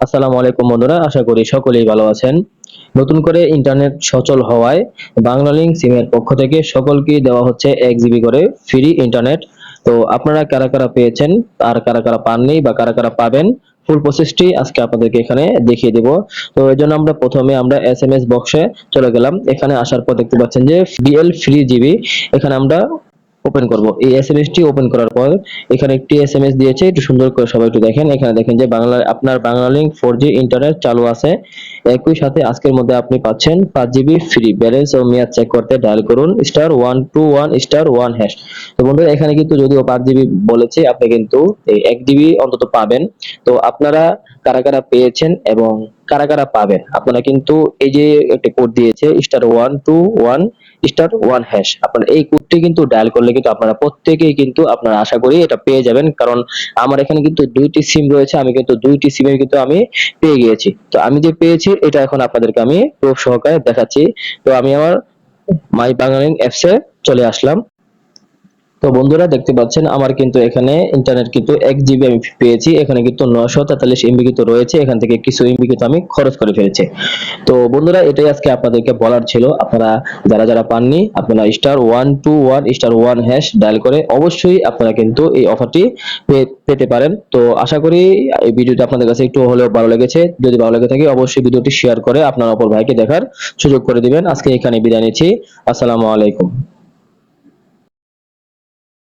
আসসালামু আলাইকুম বন্ধুরা, আশা করি সকলেই ভালো আছেন। নতুন করে ইন্টারনেট সচল হওয়ায় বাংলালিংক সিমের পক্ষ থেকে সকলকেই দেওয়া হচ্ছে এক জিবি করে ফ্রি ইন্টারনেট তো আপনারা কারা কারা পেয়েছেন, আর কারা কারা পাননি বা কারা কারা পাবেন ফুল প্রসেসটি আজকে আপনাদেরকে এখানে দেখিয়ে দেব। তো এর জন্য আমরা প্রথমে আমরা এস এম এস বক্সে চলে গেলাম। এখানে আসার পর দেখতে পাচ্ছেন যে বিএল ফ্রি জিবি এখানে আমরা ওপেন করব। এই এসএমএস টি ওপেন করার পর এখানে একটি এসএমএস দিয়েছে, একটু সুন্দর করে সবাই একটু দেখেন। এখানে দেখেন যে বাংলা, আপনার Bangla link four G internet চালু আছে। একই সাথে আজকের মধ্যে আপনি পাচ্ছেন পাঁচ জিবি ফ্রি ব্যালেন্স ও মেয়াদ চেক করতে ডায়াল করুন star one two one star one hash তো বন্ধুরা, এখানে কিন্তু যদিও পাঁচ জিবি বলেছে, আপনি কিন্তু এই এক জিবি অন্তত পাবেন। তো আপনারা কারা কারা পেয়েছেন এবং কারা কারা পাবেন? আপনারা কিন্তু এই যে একটা কোড দিয়েছে star one two one star one hash আপনারা এই কোডটি কিন্তু ডায়াল করলে কিন্তু আপনারা প্রত্যেকেই কিন্তু আপনারা আশা করি এটা পেয়ে যাবেন। কারণ আমার এখানে কিন্তু দুইটি সিম রয়েছে, আমি কিন্তু দুইটি সিমে কিন্তু আমি পেয়ে গিয়েছি। তো আমি যে পেয়েছি, এটা এখন আপনাদেরকে আমি প্রুফ সহকারে দেখাচ্ছি। তো আমি আমার মাই বাংলালিংক অ্যাপসে চলে আসলাম। বন্ধুরা দেখতে পাচ্ছেন, আমার কিন্তু এখানে ইন্টারনেট কিন্তু এক জিবি আমি পেয়েছি, এখানে কিন্তু নশো তেতাল্লিশ এমবি কিন্তু রয়েছে, এখান থেকে কিছু এমবি কিন্তু আমি খরচ করে ফেলেছি। তো বন্ধুরা, এটাই আজকে আপনাদেরকে বলার ছিল। আপনারা যারা যারা পাননি, আপনারা star one two one star one hash dial করে অবশ্যই আপনারা কিন্তু এই অফারটি পেতে পারেন। তো আশা করি এই ভিডিওটি আপনাদের কাছে একটু হলেও ভালো লেগেছে। যদি ভালো লেগে থাকে, অবশ্যই ভিডিওটি শেয়ার করে আপনার অপর ভাইকে দেখার সুযোগ করে দিবেন। আজকে এখানে বিদায় নিচ্ছি। আসসালামু আলাইকুম।